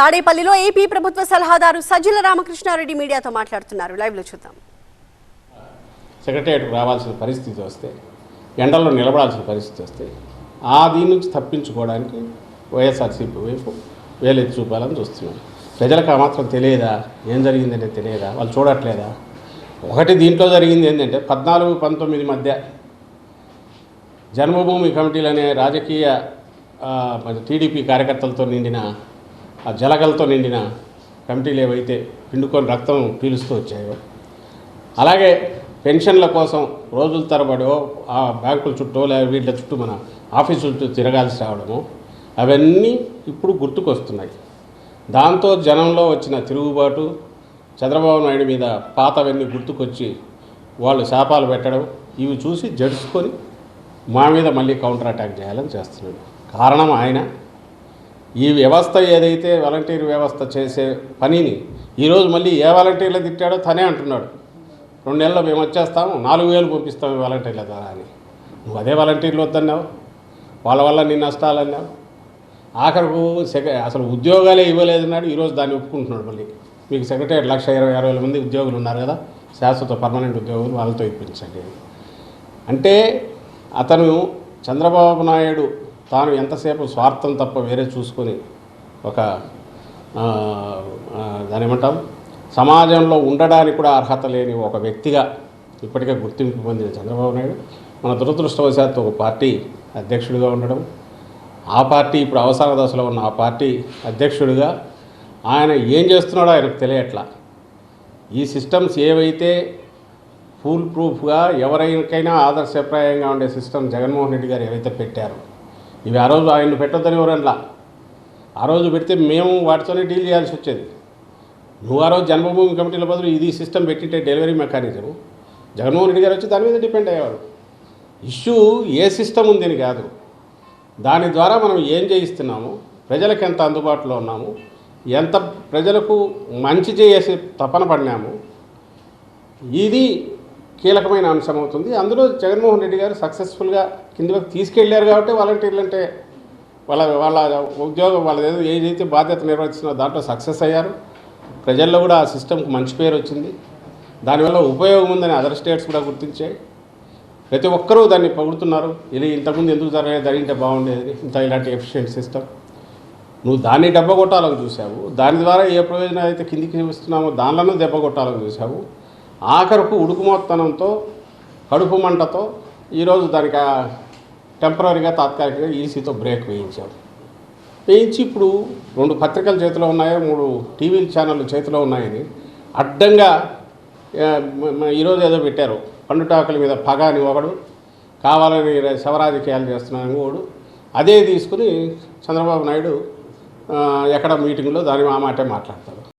తాడేపల్లిలో ఏపీ ప్రభుత్వ సలహాదారు సజ్జల రామకృష్ణారెడ్డి మీడియాతో మాట్లాడుతున్నారు. లైవ్లో చూద్దాం. సెక్రటరియట్కి రావాల్సిన పరిస్థితి వస్తే ఎండల్లో నిలబడాల్సిన పరిస్థితి వస్తే ఆ దీని నుంచి తప్పించుకోవడానికి వైఎస్ఆర్సీపీ వైపు వేలెత్తి చూపాలని చూస్తున్నాం. ప్రజలకు ఆ మాత్రం తెలియదా? ఏం జరిగిందనేది తెలియదా? వాళ్ళు చూడట్లేదా? ఒకటి దీంట్లో జరిగింది ఏంటంటే పద్నాలుగు పంతొమ్మిది మధ్య జన్మభూమి కమిటీలు అనే రాజకీయ టీడీపీ కార్యకర్తలతో నిండిన ఆ జలగలతో నిండిన కమిటీలు ఏవైతే పిండుకొని రక్తం పీలుస్తూ వచ్చాయో అలాగే పెన్షన్ల కోసం రోజుల తరబడో ఆ బ్యాంకుల చుట్టూ లేదా వీళ్ళ చుట్టూ మన ఆఫీసు చుట్టూ తిరగాల్సి రావడము అవన్నీ ఇప్పుడు గుర్తుకొస్తున్నాయి. దాంతో జనంలో వచ్చిన తిరుగుబాటు చంద్రబాబు నాయుడు మీద పాతవన్నీ గుర్తుకొచ్చి వాళ్ళు శాపాలు పెట్టడం ఇవి చూసి జడుచుకొని మా మీద మళ్ళీ కౌంటర్ అటాక్ చేయాలని చేస్తున్నాడు. కారణం ఆయన. ఈ వ్యవస్థ ఏదైతే వాలంటీర్ వ్యవస్థ చేసే పనిని ఈరోజు మళ్ళీ ఏ వాలంటీర్లు తిట్టాడో తనే అంటున్నాడు. రెండు నెలల్లో మేము వచ్చేస్తాము నాలుగు వేలు పంపిస్తాము వాలంటీర్ల ద్వారా అని. నువ్వు అదే వాలంటీర్లు వద్దన్నావు వాళ్ళ వల్ల నీ నష్టాలు అన్నావు. ఆఖరకు సెక అసలు ఉద్యోగాలే ఇవ్వలేదన్నాడు ఈరోజు దాన్ని ఒప్పుకుంటున్నాడు మళ్ళీ. మీకు సెక్రటరీ లక్ష ఇరవై ఆరు వేల మంది ఉద్యోగులు ఉన్నారు కదా శాశ్వత పర్మనెంట్ ఉద్యోగులు వాళ్ళతో ఇప్పించండి అంటే అతను చంద్రబాబు నాయుడు తాను ఎంతసేపు స్వార్థం తప్ప వేరే చూసుకొని ఒక ఆ, దాని ఏమంటాం సమాజంలో ఉండడానికి కూడా అర్హత లేని ఒక వ్యక్తిగా ఇప్పటికే గుర్తింపు పొందిన చంద్రబాబు నాయుడు. మన దురదృష్టవశాత్తు ఒక పార్టీ అధ్యక్షుడిగా ఉండడం. ఆ పార్టీ ఇప్పుడు అవసర దశలో ఉన్న ఆ పార్టీ అధ్యక్షుడిగా ఆయన ఏం చేస్తున్నాడో ఆయనకు తెలియట్లా. ఈ సిస్టమ్స్ ఏవైతే ఫుల్ ప్రూఫ్గా ఎవరికైనా ఆదర్శప్రాయంగా ఉండే సిస్టమ్ జగన్మోహన్ రెడ్డి గారు ఏవైతే పెట్టారో ఇవి ఆ రోజు ఆయన పెట్టొద్దని ఎవరన్నా ఆ రోజు పెడితే మేము వాటితోనే డీల్ చేయాల్సి వచ్చేది. నువ్వు ఆ రోజు జన్మభూమి కమిటీల బదులు ఇది సిస్టమ్ పెట్టింటే డెలివరీ మెకానిజం. జగన్మోహన్ రెడ్డి గారు వచ్చి దాని మీద డిపెండ్ అయ్యేవారు ఇష్యూ ఏ సిస్టమ్ ఉందని కాదు. దాని ద్వారా మనం ఏం చేయిస్తున్నాము? ప్రజలకు ఎంత అందుబాటులో ఉన్నాము? ఎంత ప్రజలకు మంచి చేసే తపన పడినాము? ఇది కీలకమైన అంశం అవుతుంది. అందులో జగన్మోహన్ రెడ్డి గారు సక్సెస్ఫుల్గా కిందకు తీసుకెళ్ళారు తీసుకెళ్ళారు కాబట్టి వాలంటీర్లు అంటే వాళ్ళ వాళ్ళ ఉద్యోగం వాళ్ళ ఏదో ఏదైతే బాధ్యత నిర్వహిస్తున్నారో దాంట్లో సక్సెస్ అయ్యారు. ప్రజల్లో కూడా ఆ సిస్టమ్కి మంచి పేరు వచ్చింది. దానివల్ల ఉపయోగం ఉందని అదర్ స్టేట్స్ కూడా గుర్తించాయి. ప్రతి ఒక్కరూ దాన్ని పొగుడుతున్నారు. ఇది ఇంతకుముందు ఎందుకు జరగలేదు జరిగింటే బాగుండేది ఇంత ఇలాంటి ఎఫిషియెంట్ సిస్టమ్ నువ్వు దాన్ని దెబ్బ కొట్టాలని చూసావు దాని ద్వారా ఏ ప్రయోజనం అయితే కిందికి ఇస్తున్నామో దానిలోనూ దెబ్బ కొట్టాలని చూసావు ఆఖరకు ఉడుకుమోత్తనంతో కడుపు మంటతో ఈరోజు దానికి టెంపరీగా తాత్కాలికంగా ఈసీతో బ్రేక్ వేయించారు. వేయించి ఇప్పుడు రెండు పత్రికలు చేతిలో ఉన్నాయో మూడు టీవీ ఛానళ్ళు చేతిలో ఉన్నాయని అడ్డంగా ఈరోజు ఏదో పెట్టారు. పండుటాకుల మీద పగ అని ఒకడు కావాలని శవరాజకీయాలు చేస్తున్నాను ఒకడు అదే తీసుకుని చంద్రబాబు నాయుడు ఎక్కడ మీటింగ్లో దాని ఆ మాటే మాట్లాడతాడు.